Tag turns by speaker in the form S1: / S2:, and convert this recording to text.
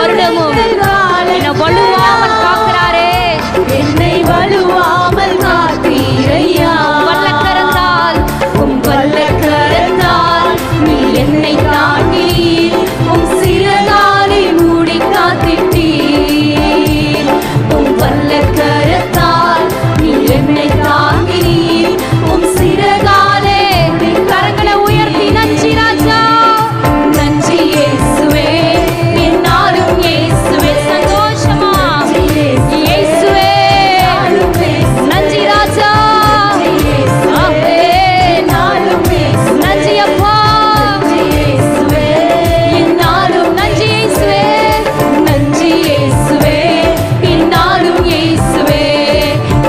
S1: வருடமும் என்னை வலுவாமல் காக்கிறாரே. என்னை வலுவாமல் காத்தீரையா பல்லக்கரந்தால் உன் பல்லக்கரந்தால் நீ என்னை தாங்கி